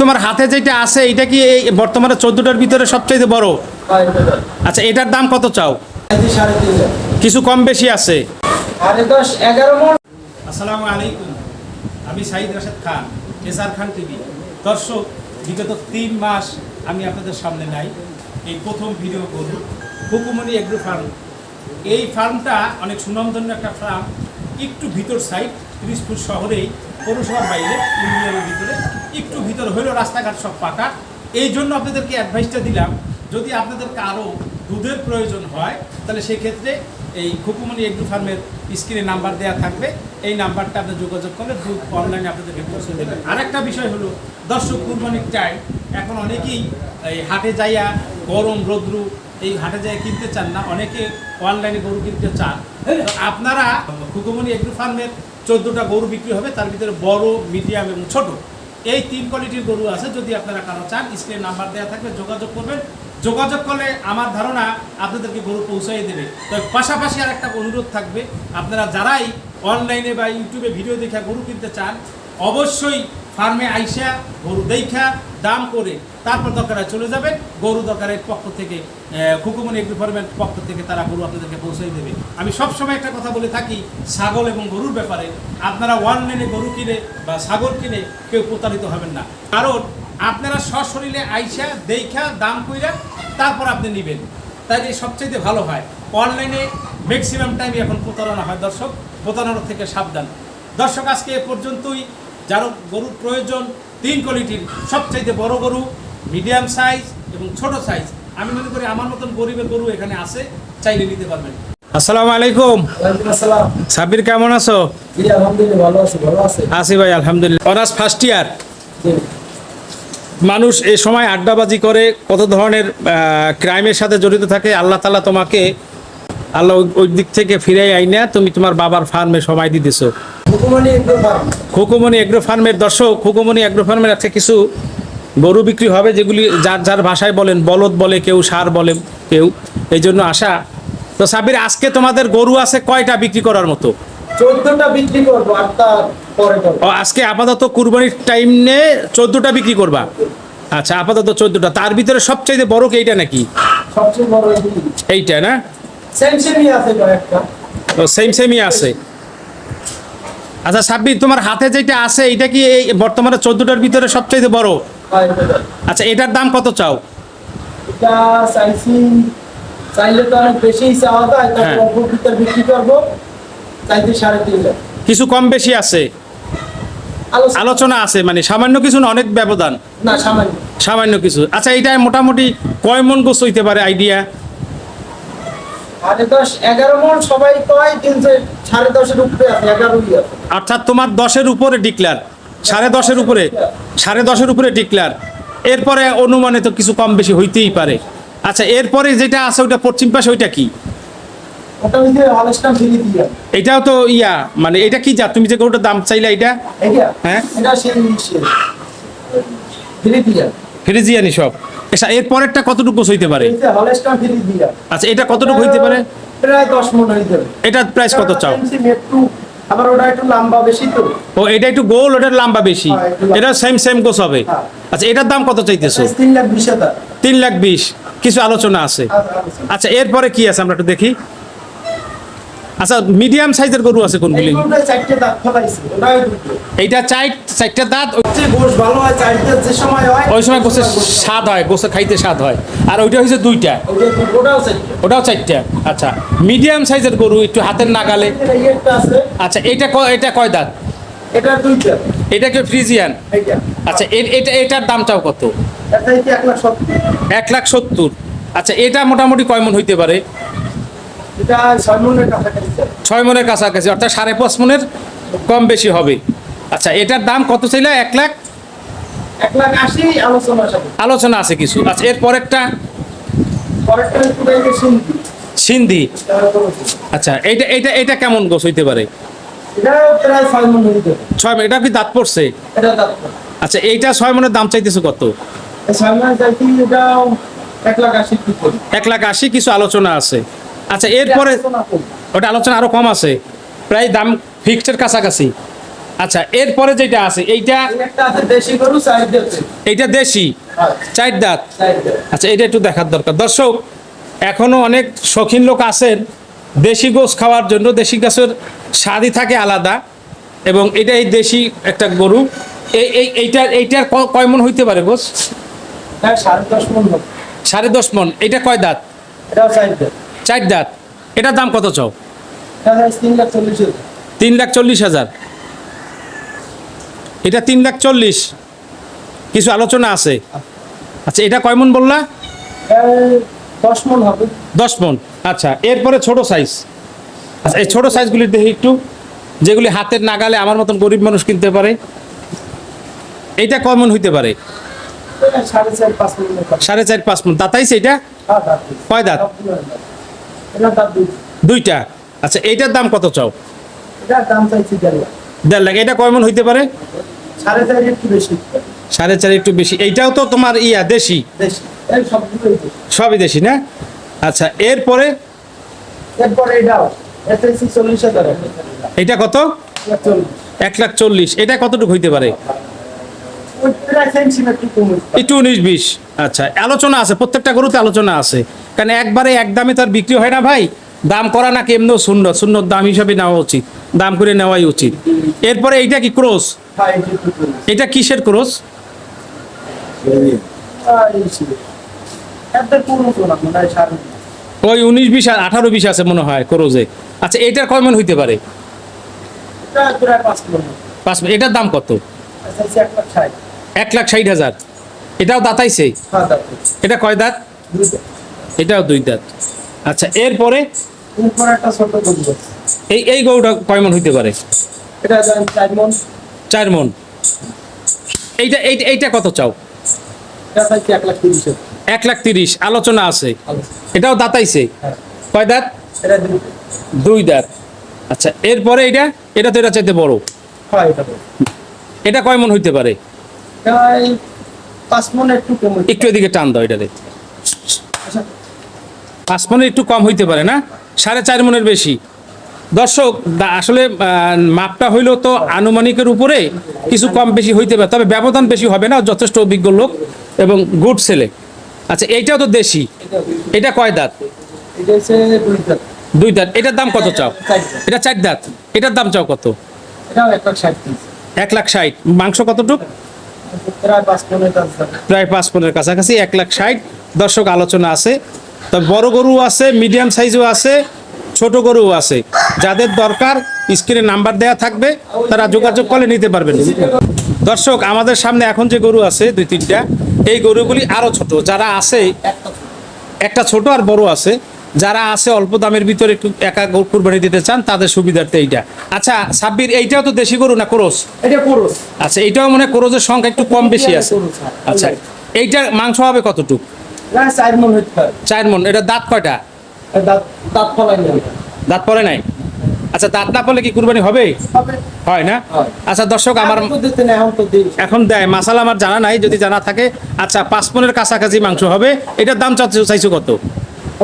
তোমার হাতে যেটা আছে, এটা কি এই বর্তমানে চোদ্দটার ভিতরে সবচেয়ে বড়? আচ্ছা এটার দাম কত চাও? কিছু কম বেশি আছে। আসসালামু আলাইকুম, আমি সাইদ রাশেদ খান এসআর খান টিভি। দর্শক, বিগত তিন মাস আমি আপনাদের সামনে নাই। এই প্রথম ভিডিও করব। হুকুমনি এগ্রো ফার্ম। এই ফার্মটা অনেক সুনামধন্য একটা ফার্ম। একটু ভিতর সাইড তিরিশ ফুট শহরেই পৌরসভার বাইরে ইউনিয়নের ভিতরে, একটু ভিতর হইলেও রাস্তাঘাট সব পাকা। এই জন্য আপনাদেরকে অ্যাডভাইসটা দিলাম, যদি আপনাদের কারও দুধের প্রয়োজন হয়, তাহলে সেক্ষেত্রে এই খুকুমনি এগ্রো ফার্মের স্ক্রিনে নাম্বার দেওয়া থাকবে। এই নাম্বারটা আপনি যোগাযোগ করলে দুধ অনলাইনে আপনাদেরকে পৌঁছে দেবেন আরেকটা বিষয় হলো, দর্শক কুরবানির টাইম এখন অনেকেই এই হাটে যাইয়া গরম, রোদ্রু, এই হাটে যাইয়া কিনতে চান না, অনেকে অনলাইনে গরু কিনতে চান। আপনারা খুকুমনি এগ্রো ফার্মের চোদ্দোটা গরু বিক্রি হবে, তার ভিতরে বড়, মিডিয়াম এবং ছোট। এই তিন কোয়ালিটির গরু আছে, যদি আপনারা কারও চান, স্ক্রিনে নাম্বার দেওয়া থাকবে, যোগাযোগ করবেন। যোগাযোগ করলে আমার ধারণা আপনাদেরকে গরু পৌঁছাই দেবে। তবে পাশাপাশি আর একটা অনুরোধ থাকবে, আপনারা যারাই অনলাইনে বা ইউটিউবে ভিডিও দেখে গরু কিনতে চান, অবশ্যই ফার্মে আইসা গরু দেখা, দাম করে তারপর দরকারে চলে যাবেন গরু দরকারের পক্ষ থেকে খুকুমনি এগ্রি ফার্মের পক্ষ থেকে তারা গরু আপনাদেরকে পৌঁছাই দেবে। আমি সবসময় একটা কথা বলে থাকি, ছাগল এবং গরুর ব্যাপারে, আপনারা অনলাইনে গরু কিনে বা ছাগল কিনে কেউ প্রতারিত হবেন না। কারণ আপনারা সশরীরে আইসা দেখা, দাম কইরা তারপর আপনি নেবেন। তাই এই সবচেয়ে ভালো হয় অনলাইনে ম্যাক্সিমাম টাইমে এখন প্রতারণা হয় দর্শক। প্রতারণা থেকে সাবধান। দর্শক, আজকে এ পর্যন্তই। যার গরুর প্রয়োজন তিন কোয়ালিটির সবচাইতে বড় গরু মিডিয়াম সাইজ এবং ছোট সাইজ আমি মনে করি আমার মতন গরিবের গরু এখানে আছে চাইলে নিতে পারবেন। আসসালামু আলাইকুম। সাবির কেমন আছো? আছি ভাই আলহামদুলিল্লাহ। অনার্স ফার্স্ট ইয়ার মানুষ এই সময় আড্ডাবাজি করে কত ধরনের ক্রাইমের সাথে জড়িত থাকে আল্লাহ তালা তোমাকে আল্লাহ ওই- ওই দিক থেকে ফিরে আইনা তুমি তোমার বাবার ফার্মে সময় দিতেছো। হুকুমনি এগ্রো খুকুমনি এগ্রো ফার্মের দর্শক খুকুমনি এগ্রো ফার্মের আছে কিছু গরু বিক্রি হবে যেগুলি যার যার ভাষায় বলেন বলদ বলে কেউ সার বলে কেউ। এই জন্য আশা। তো সাবির আজকে তোমাদের গরু আছে কয়টা বিক্রি করার মতো? চোদ্দটা বিক্রি করব আর পরে ও আজকে আপাতত কুরবানির টাইম নে চোদ্দোটা বিক্রি করবা? আচ্ছা আপাতত চোদ্দোটা। তার ভিতরে সবচাইতে বড় কি এইটা নাকি এইটা। না? সেম সেমই আছে সেম সেমই আছে। আচ্ছা সাব্বির তোমার হাতে যেটা আছে এটা কি এই বর্তমানে চোদ্দোটার ভিতরে সবচেয়ে বড়? আচ্ছা এটার দাম কত চাও? এটা চাইছি চাইলে তো অনেক বেশি চাওয়া যায় তাই হ্যাঁ। অল্প ভিতর বিক্রি করব। চাইতে সাড়ে তিন লাখ। কিছু কম বেশি আছে? আলোচনা। আছে মানে সামান্য কিছু না অনেক ব্যবধান? না সামান্য। সামান্য কিছু। আচ্ছা এটা মোটামুটি কয় মন গোছ হইতে পারে আইডিয়া? আরে দশ এগারো মন সবাই কয় কিন্তু সাড়ে দশের উপরে আছে এগারোই আছে। অর্থাৎ তোমার দশের উপরে ডিক্লার সাড়ে দশের উপরে সাড়ে দশের উপরে ডিক্লার এরপরে অনুমানে তো কিছু কম বেশি হইতেই পারে। আচ্ছা এরপরে যেটা আছে ওইটা পশ্চিম পাশে ওইটা কি? ওটা এটাও তো ইয়া মানে এটা কি যা তুমি যে গরুটার দাম চাইলে এটা? হ্যাঁ। ফ্রিজিয়ানি সব। আচ্ছা এর কতটুকু হইতে পারে? আচ্ছা এটা কতটুকু হইতে পারে? প্রায় দশ হয়ে যাবে। এটার প্রাইস কত চাও? একটু আবার ওটা একটু লম্বা বেশি তো। ও এটা একটু গোল ওটার লম্বা বেশি। হ্যাঁ। এটা সেম সেম গোছ হবে। হ্যাঁ। আচ্ছা এটার দাম কত চাইতেছো? লাখ বিশ হাজার। তিন লাখ বিশ। কিছু আলোচনা আছে। আচ্ছা এরপরে কি আছে? আমরা একটু দেখি। আচ্ছা মিডিয়াম সাইজের গরু আছে কোনগুলি? এইটা চাই চারটা দাঁত? ওই- হয় সময় হয় ওই সময় গোছের স্বাদ হয় গোছে খাইতে স্বাদ হয়। আর ওইটা হচ্ছে দুইটা। ওটাও চারটে। আচ্ছা মিডিয়াম সাইজের গরু একটু হাতের নাগালে। আচ্ছা এটা এটা কয় দাঁত? এটা দুইটা। এটা কি ফ্রিজিয়ান? আচ্ছা এটা এটার দামটাও কত? এক লাখ সত্তর। আচ্ছা এটা মোটামুটি কয় মন হইতে পারে? ছয় মনের কাছাকাছি অর্থাৎ সাড়ে পাঁচ মনের কম বেশি হবে। আচ্ছা এটার দাম কত ছিল এক লাখ? এক লাখ আশি আলোচনার আলোচনা আছে কিছু। আচ্ছা এর পরেরটা? সিন্ধি। আচ্ছা এইটা এইটা এটা কেমন গোছ হইতে পারে? ছয় এটা কি দাঁত পড়ছে? আচ্ছা এইটা ছয় মনের দাম চাইতেছো কত? এক লাখ আশি কিছু আলোচনা আছে। আচ্ছা এরপরে ওটা আলোচনা আরও কম আছে। প্রায় দাম ফিক্সডের কাছাকাছি। আচ্ছা এরপরে যেটা আছে এইটা এইটা দেশি হ্যাঁ। চার দাঁত। আচ্ছা এটা একটু দেখার দরকার। দর্শক এখনও অনেক শৌখিন লোক আছেন। দেশি গোস খাওয়ার জন্য দেশি গাছের স্বাদই থাকে আলাদা। এবং এটা এই দেশি একটা গরু। এই এই এইটার এইটার কয় মন হইতে পারে গোস সাড়ে দশ মন সাড়ে দশ মন। এটা কয় দাঁত? এটাও সাইড দিতে। চার দাঁত। এটার দাম কত চাও? তিন লাখ চল্লিশ হাজার। এটা তিন লাখ চল্লিশ। কিছু আলোচনা আছে? আচ্ছা এটা কয় মন বললা? দশ মন হবে। দশ মন। আচ্ছা এরপরে ছোট সাইজ আচ্ছা এই ছোট সাইজগুলি দেখি একটু। যেগুলি হাতের নাগালে আমার মতন গরিব মানুষ কিনতে পারে। এইটা কয় মন হইতে পারে? সাড়ে চার পাঁচ মন। দাঁতাইছে এটা? হ্যাঁ। কয় দাঁত? দুইটা। আচ্ছা এইটার দাম কত চাও? দেড় লাখ। এটা কয় মন হইতে পারে? সাড়ে চার একটু বেশি এইটাও তো তোমার ইয়া দেশি? সবই দেশি না? আচ্ছা এরপরে। এটা কত? এক লাখ চল্লিশ। এটা কতটুকু হইতে পারে? একটু পারে। একটু উনিশ বিশ আচ্ছা আলোচনা আছে প্রত্যেকটা গরুতে আলোচনা আছে কারণ একবারে এক দামে তার বিক্রি হয় না ভাই দাম করা নাকি এমনিও শূন্য শূন্য দাম হিসাবে নেওয়া উচিত দাম করে নেওয়াই উচিত এরপরে এইটা কি ক্রোস এই। এটা কিসের ক্রোস এই না, মনে হয়। ওই উনিশ বিশ আর আঠারো বিশ আছে মনে হয় ক্রোজে আচ্ছা এটার কয় মন হইতে পারে পাঁচ। এটার দাম কত এক লাখ ষাট। এক লাখ ষাট হাজার। এটাও দাঁতাইছে হ্যাঁ। এটা কয় দাঁত? এটাও দুই দাঁত। আচ্ছা এরপরে। এই এই গরুটা কয় মন হইতে পারে? চার মন, এইটা এইটা এইটা কত চাও? এক লাখ তিরিশ আলোচনা আছে। এটাও দাঁতাইছে হ্যাঁ, কয় দাঁত? দুই দাঁত। আচ্ছা এরপরে এটা এটা তো এটা চাইতে হ্যাঁ, এটা বড়। এটা কয় মন হইতে পারে? পাঁচ মন একটু কম একটু এদিকে টান দাও এটারে আচ্ছা, পাঁচ মনের একটু কম হইতে পারে না? সাড়ে চার মনের বেশি। দর্শক আসলে মাপটা হইলেও তো আনুমানিকের উপরে কিছু কম বেশি হইতে পারে তবে ব্যবধান বেশি হবে না যথেষ্ট অভিজ্ঞ লোক এবং গুড ছেলে। আচ্ছা এইটাও তো দেশি। এটা কয় দাঁত? দুই দাঁত। এটার দাম কত চাও? এটা চার দাঁত। এটার দাম চাও কত? এক লাখ ষাট। মাংস কতটুক? প্রায় পাঁচ পনেরো কাছাকাছি, এক লাখ ষাট। দর্শক আলোচনা আছে। তবে বড় গরু আছে মিডিয়াম সাইজও আছে, ছোট গরুও আছে। যাদের দরকার স্ক্রিনে নাম্বার দেওয়া থাকবে, তারা যোগাযোগ করে নিতে পারবেন। দর্শক, আমাদের সামনে এখন যে গরু আছে, দুই তিনটা, এই গরুগুলি আরও ছোট। যারা আছে, একটা ছোট আর বড় আছে। যারা আছে অল্প দামের ভিতরে একটু একা কুরবানি দিতে চান তাদের সুবিধার্থে এইটা। আচ্ছা সাব্বির এইটাও তো দেশি গরু না ক্রোস? এটা পুরুষ আচ্ছা এইটাও মনে হয় ক্রোজের সংখ্যা একটু কম বেশি আছে। আচ্ছা এইটার মাংস হবে কতটুক? চার মন চার মন এটা দাঁত কয়টা? দাঁত নেই দাঁত পরে নাই? আচ্ছা দাঁত না পড়লে কি কুরবানি হবে? হবে। হয় না? আচ্ছা দর্শক আমার এখন তো দিই। এখন দেয় মাসালা আমার জানা নাই যদি জানা থাকে। আচ্ছা পাঁচ মনের কাছাকাছি মাংস হবে। এটার দাম চাইছো কত?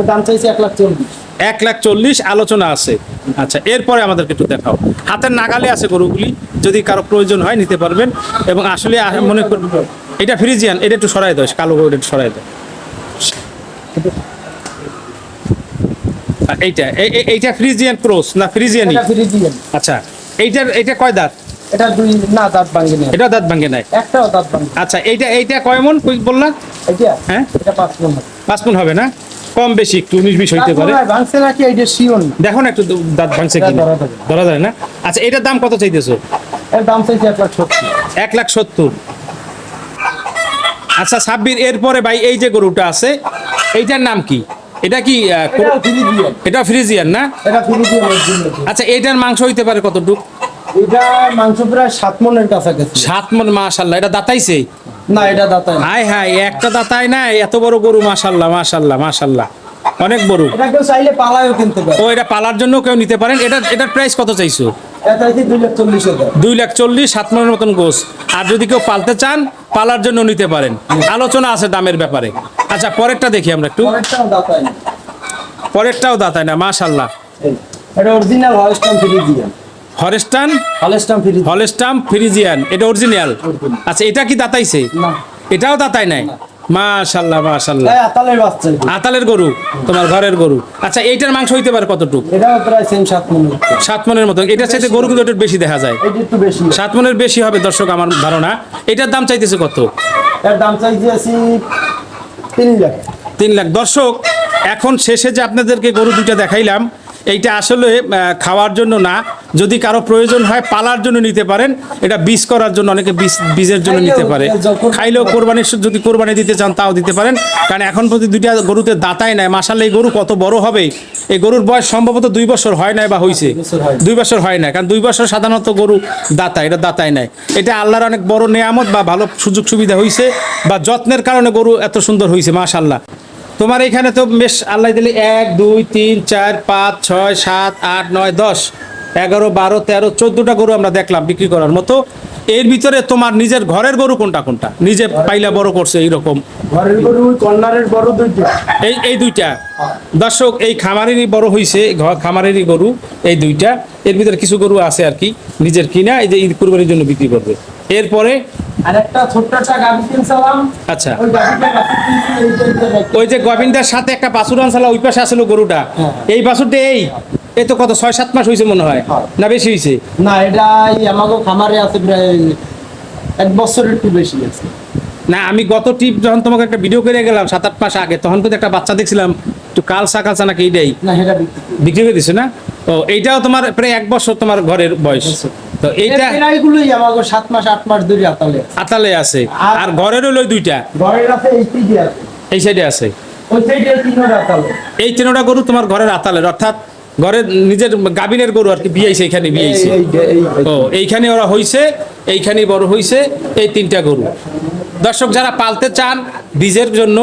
দাম চাইছি এক লাখ চল্লিশ। এক লাখ চল্লিশ আলোচনা আছে। আচ্ছা এরপরে আমাদেরকে একটু দেখাও। হাতের নাগালে আছে গরুগুলি যদি কারও প্রয়োজন হয় নিতে পারবেন। এবং আসলে মনে কর এটা ফ্রিজিয়ান এটা একটু সরাই দাও কালো গরু একটু সরাই আর এইটা এই- এই- এইটা ফ্রিজিয়ান ক্রস না ফ্রিজিয়ানি এটা আচ্ছা এইটার এইটা কয় দাঁত? এটা দুই না দাঁত ভাঙে না এটা দাঁত ভাঙে নাই? একটাও দাঁত ভাঙে আচ্ছা এইটা এইটা কয় মন? কই বললা? এটা হ্যাঁ? এটা পাঁচ মন পাঁচ মন হবে না? কম বেশি একটু উনিশ বিশ হইতে পারে। দেখো না একটু দাঁত ভাঙছে কি ধরা যায় না? আচ্ছা এটার দাম কত চাইতেছো? এর দাম চাইছি এক লাখ সত্তর। এক লাখ সত্তর। আচ্ছা সাব্বির এরপরে ভাই এই যে গরুটা আছে এইটার নাম কি? এটা কি এটা ফ্রিজিয়ান। না। আচ্ছা এইটার মাংস হইতে পারে কতটুক? এটা মাংস প্রায় সাত মনের কাছাকাছি। সাত মন মাশাল্লাহ। এটা দাতাইছে? না এটা হাই হাই একটা দাতাই না এত বড় গরু মাশাল্লাহ মাশাল্লাহ মাশাল্লাহ। অনেক বড়। এটা কেউ চাইলে পালায়ও কিনতে পারে। ও এটা পালার জন্য কেউ নিতে পারেন। এটা এটার প্রাইস কত চাইছো? দুই লাখ চল্লিশ সাত মনের মতন গোস। আর যদি কেউ পালতে চান পালার জন্য নিতে পারেন। আলোচনা আছে দামের ব্যাপারে। আচ্ছা পরেরটা দেখি আমরা একটু। পরেরটাও দাঁতায় না। পরেরটাও দাতায় না মাশাল্লাহ। এটা অরিজিনাল হরেস্টান? হলেস্টাম ফ্রিজ হলেস্টাম ফ্রিজিয়ান। এটা অরিজিনাল? আচ্ছা এটা কি দাতাইছে? এটাও দাতাই নাই? মাশাল্লাহ মাশাল্লাহ। আতালের বাচ্চা। আতালের গরু? তোমার ঘরের গরু। আচ্ছা এইটার মাংস হইতে পারে কতটুকু? এটাও প্রায় সেম সাত মিনিট সাত মনের মতো এটার চাইতে গরু কিন্তু একটু বেশি দেখা যায়। এটা একটু বেশি। সাত মনের বেশি হবে দর্শক আমার ধারণা। এটার দাম চাইতেছে কত? এর দাম আছি তিন লাখ। তিন লাখ। দর্শক এখন শেষে যে আপনাদেরকে গরু দুইটা দেখাইলাম এইটা আসলে খাওয়ার জন্য না। যদি কারও প্রয়োজন হয় পালার জন্য নিতে পারেন। এটা বীজ করার জন্য অনেকে বীজ বীজের জন্য নিতে পারে। খাইলেও কোরবানির যদি কোরবানি দিতে চান তাও দিতে পারেন। কারণ এখন প্রতি দুইটা গরুতে দাতাই নাই। মাসাল্লাহ এই গরু কত বড় হবে? এই গরুর বয়স সম্ভবত দুই বছর হয় নাই বা হয়েছে হয়। দুই বছর হয় না কারণ দুই বছর সাধারণত গরু দাতা এটা দাতাই নাই। এটা আল্লাহর অনেক বড় নেয়ামত বা ভালো সুযোগ সুবিধা হয়েছে বা যত্নের কারণে গরু এত সুন্দর হয়েছে মাশাল্লাহ তোমার এখানে তো বেশ আল্লাহ দিলে এক দুই তিন চার পাঁচ ছয় সাত আট নয় দশ এগারো বারো তেরো চোদ্দোটা গরু আমরা দেখলাম বিক্রি করার মতো। এর ভিতরে তোমার নিজের ঘরের গরু কোনটা কোনটা? নিজে পাইলা বড় করছে এইরকম। ঘরের গরু কর্নারের বড় দুইটা। এই এই দুইটা। দর্শক এই খামারেরই বড় হইছে খামারেরই গরু এই দুইটা। এর ভিতরে কিছু গরু আছে আর কি নিজের কিনা এই যে ঈদ কুরবানির জন্য বিক্রি করবে। এরপরে আর একটা ছোট্ট একটা গাভি কিনছিলাম। আচ্ছা। ওই গাভিটা বাছুর কিনছি, এইটা এইটা রাখি। ওই যে গোবিন্দার সাথে একটা বাছুর আনসালা ওই পাশে আসলো গরুটা। হ্যাঁ। এই বাছুরটা এই? এই তো কত ছয় সাত মাস হয়েছে মনে হয়? হ্যাঁ। না বেশি হয়েছে না এটা আমাকে খামারে আছে প্রায় এক বছরের একটু বেশি আছে। না আমি গত টিপ যখন তোমাকে একটা ভিডিও করে গেলাম সাত আট মাস আগে তখন কিন্তু একটা বাচ্চা দেখছিলাম একটু কালসা কালসা নাকি এইটাই? বিক্রি করে। দিছে না? ও এইটাও তোমার প্রায় এক বছর তোমার ঘরের বয়স। তো এইটা আমাকে সাত মাস 8 মাস ধরে আতালে আছে। আতালে আছে। আর- ঘরের হলো দুইটা? ঘরের আছে এই সাইডে আছে। এই সাইডে আছে? ওই সাইডে তিনটা আতালে। এই তিনটা গরু তোমার ঘরের আতালের অর্থাৎ ঘরের নিজের গাবিনের গরু আর কি বিয়াইছে এখানে ও এইখানে ওরা হইছে এইখানে বড় হইছে এই তিনটা গরু। দর্শক যারা পালতে চান বীজের জন্য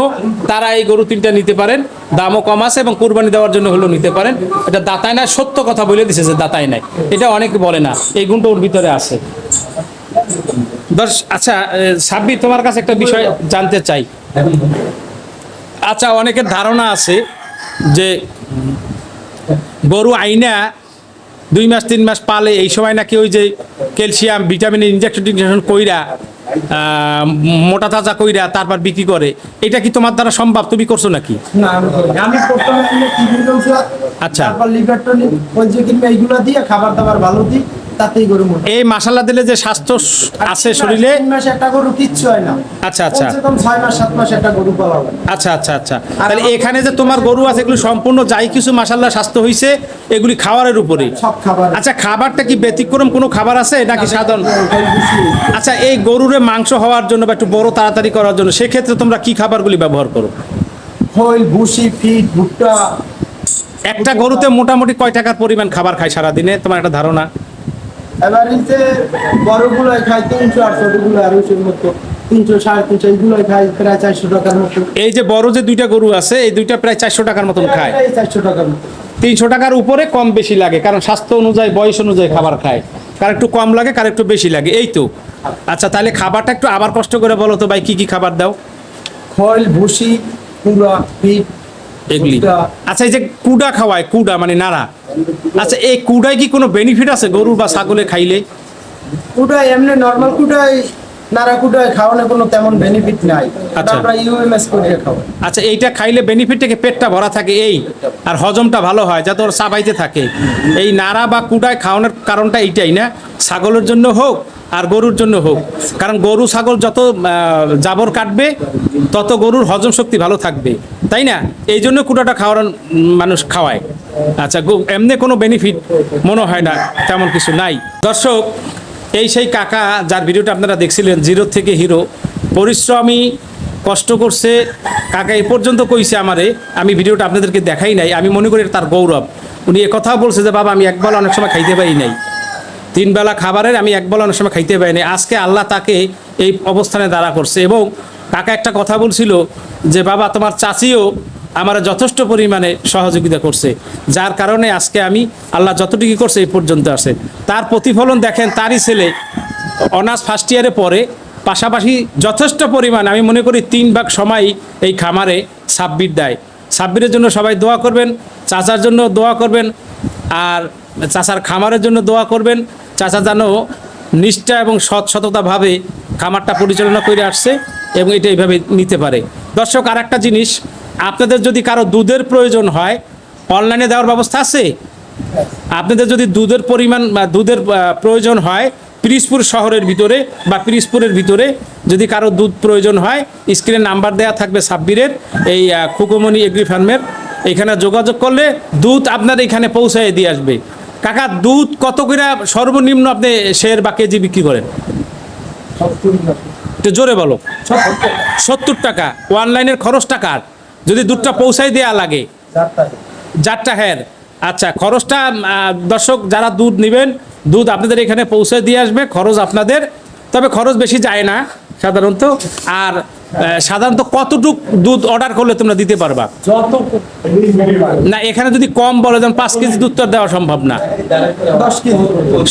তারা এই গরু তিনটা নিতে পারেন। দামও কম আছে এবং কুরবানি দেওয়ার জন্য হলেও নিতে পারেন। এটা দাতায় না সত্য কথা বলে দিছে যে দাতায় নাই। এটা অনেকে বলে না এই গুণটা ওর ভিতরে আছে। দর্শ আচ্ছা এ, সাব্বির তোমার কাছে একটা বিষয় জানতে চাই। আচ্ছা অনেকের ধারণা আছে যে গরু আইনা দুই মাস তিন মাস পালে এই সময় নাকি ওই যে ক্যালসিয়াম ভিটামিন ইনজেকশন টিনজেকশন কইরা মোটা তাজা কইরা তারপর বিক্রি করে এটা কি তোমার দ্বারা সম্ভব? তুমি করছ নাকি? আচ্ছা। লিভার টনিক পঞ্চে কিনবে এইগুলো দিয়ে খাবার দাবার ভালো দিই। তাতেই গরু এই মশালা দিলে যে স্বাস্থ্য আছে শরীরে? তিন মাস একটা গরু কিচ্ছু হয় না। আচ্ছা আচ্ছা। কমসে ছয় মাস সাত মাস একটা গরু পালা আচ্ছা আচ্ছা আচ্ছা। তাহলে এখানে যে তোমার গরু আছে এগুলো সম্পূর্ণ যাই কিছু মাসাল্লাহ স্বাস্থ্য হইছে এগুলি খাবারের উপরে। সব খাবার আচ্ছা খাবারটা কি ব্যতিক্রম কোনো খাবার আছে নাকি সাধারণ আচ্ছা এই গরুরে মাংস হওয়ার জন্য বা একটু বড় তাড়াতাড়ি করার জন্য সেক্ষেত্রে তোমরা কি খাবারগুলি ব্যবহার করো? খৈল ভুসি ফিট ভুট্টা। একটা গরুতে মোটামুটি কয় টাকার পরিমাণ খাবার খায় সারাদিনে? তোমার একটা ধারণা? এবার নিচে বড়গুলো খাই তিনশো আর ছোটগুলো আড়াইশোর মতো এই যে বড় যে দুইটা গরু আছে এই দুইটা প্রায় চারশো টাকার মতন খায়। চারশো টাকার তিনশো টাকার উপরে কম বেশি লাগে কারণ স্বাস্থ্য অনুযায়ী বয়স অনুযায়ী খাবার খায়। কার একটু কম লাগে কার একটু বেশি লাগে এই তো। আচ্ছা তাহলে খাবারটা একটু আবার কষ্ট করে বলো তো ভাই কি কি খাবার দাও? খৈল ভুসি কুড়া ফিট এগুলি। আচ্ছা এই যে কুডা খাওয়ায় কুডা মানে নাড়া। আচ্ছা এই কুডায় কি কোনো বেনিফিট আছে গরু বা ছাগলে খাইলে? কুটাই এমনি নর্মাল কুটাই নাড়া কুটাই খাওয়ানোর কোনো তেমন বেনিফিট নাই। আচ্ছা। আমরা ইউএমএস করে খাওয়াই। আচ্ছা এইটা খাইলে বেনিফিট থেকে পেটটা ভরা থাকে এই আর হজমটা ভালো হয় যাতে ওর চাবাইতে থাকে। এই নাড়া বা কুডায় খাওয়ানোর কারণটা এইটাই না? ছাগলের জন্য হোক আর গরুর জন্য হোক। কারণ গরু ছাগল যত জাবর কাটবে তত গরুর হজম শক্তি ভালো থাকবে। তাই না? এই জন্য কুটাটা খাওয়ার মানুষ খাওয়ায়। আচ্ছা এমনি কোনো বেনিফিট মনে হয় না, তেমন কিছু নাই। দর্শক, এই সেই কাকা যার ভিডিওটা আপনারা দেখছিলেন, জিরো থেকে হিরো পরিশ্রমী, কষ্ট করছে, কাকা এ পর্যন্ত কইছে আমারে, আমি ভিডিওটা আপনাদেরকে দেখাই নাই, আমি মনে করি তার গৌরব। উনি কথাও বলছে যে, বাবা, আমি একবেলা অনেক সময় খাইতে পারি নাই। তিন বেলা খাবারের আমি একবেলা অনেক সময় খাইতে পারি নাই। আজকে আল্লাহ তাকে এই অবস্থানে দাঁড়া করছে। এবং কাকা একটা কথা বলছিল যে, বাবা, তোমার চাচিও আমার যথেষ্ট পরিমাণে সহযোগিতা করছে, যার কারণে আজকে আমি আল্লাহ যতটুকু করছে এই পর্যন্ত আসে তার প্রতিফলন দেখেন, তারই ছেলে অনার্স ফার্স্ট ইয়ারে পরে পাশাপাশি যথেষ্ট পরিমাণ, আমি মনে করি তিন ভাগ সময় এই খামারে সাব্বির দেয়। সাব্বিরের জন্য সবাই দোয়া করবেন, চাচার জন্য দোয়া করবেন, আর চাচার খামারের জন্য দোয়া করবেন, চাচা যেন নিষ্ঠা এবং সৎ সততাভাবে খামারটা পরিচালনা করে আসছে এবং এটা এইভাবে নিতে পারে। দর্শক আর একটা জিনিস আপনাদের যদি কারও দুধের প্রয়োজন হয় অনলাইনে দেওয়ার ব্যবস্থা আছে? আপনাদের যদি দুধের পরিমাণ বা দুধের প্রয়োজন হয় পিরিসপুর শহরের ভিতরে বা পিরিসপুরের ভিতরে যদি কারও দুধ প্রয়োজন হয় স্ক্রিনে নাম্বার দেওয়া থাকবে সাব্বিরের এই খুকুমণি এগ্রি ফার্মের এখানে যোগাযোগ করলে দুধ আপনার এখানে পৌঁছায় দিয়ে আসবে। কাকা দুধ কত করে সর্বনিম্ন আপনি শেয়ার বা কেজি বিক্রি করেন? জোরে বলো। সত্তর টাকা। সত্তর টাকা অনলাইনের খরচ টাকার যদি দুধটা পৌঁছাই দেওয়া লাগে। যারটা হ্যাঁ আচ্ছা খরচটা দর্শক যারা দুধ নেবেন দুধ আপনাদের এখানে পৌঁছে দিয়ে আসবে খরচ আপনাদের। তবে খরচ বেশি যায় না সাধারণত। আর সাধারণত কতটুক দুধ অর্ডার করলে তোমরা দিতে পারবা? না এখানে যদি কম বলে যেমন পাঁচ কেজি দুধ তো দেওয়া সম্ভব না।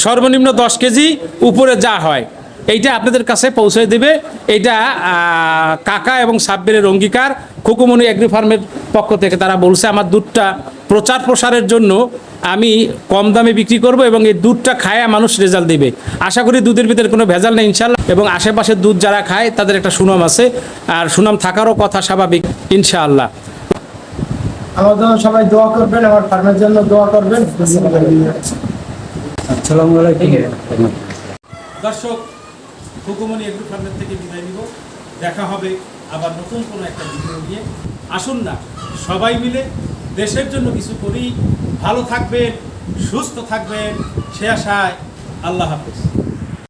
সর্বনিম্ন দশ কেজি উপরে যা হয়। এইটা আপনাদের কাছে পৌঁছে দেবে। এইটা আহ, কাকা এবং সাব্বিরের অঙ্গীকার। খুকুমনি এগ্রি ফার্মের পক্ষ থেকে তারা বলছে আমার দুধটা প্রচার প্রসারের জন্য আমি কম দামে বিক্রি করব এবং এই দুধটা খায় মানুষ রেজাল্ট দেবে। আশা করি দুধের ভিতরে কোনো ভেজাল নেই ইনশাল্লাহ এবং আশেপাশের দুধ যারা খায় তাদের একটা সুনাম আছে। আর সুনাম থাকারও কথা স্বাভাবিক ইনশাআল্লাহ। আমার জন্য সবাই দোয়া করবেন আমার ফার্মের জন্য দোয়া করবেন। দর্শক হুকুমনি এগ্রো ফার্মের থেকে বিদায় নিব। দেখা হবে আবার নতুন কোনো একটা ভিডিও নিয়ে। আসুন না, সবাই মিলে দেশের জন্য কিছু করি। ভালো থাকবেন, সুস্থ থাকবেন। সে আশায় আল্লাহ হাফেজ।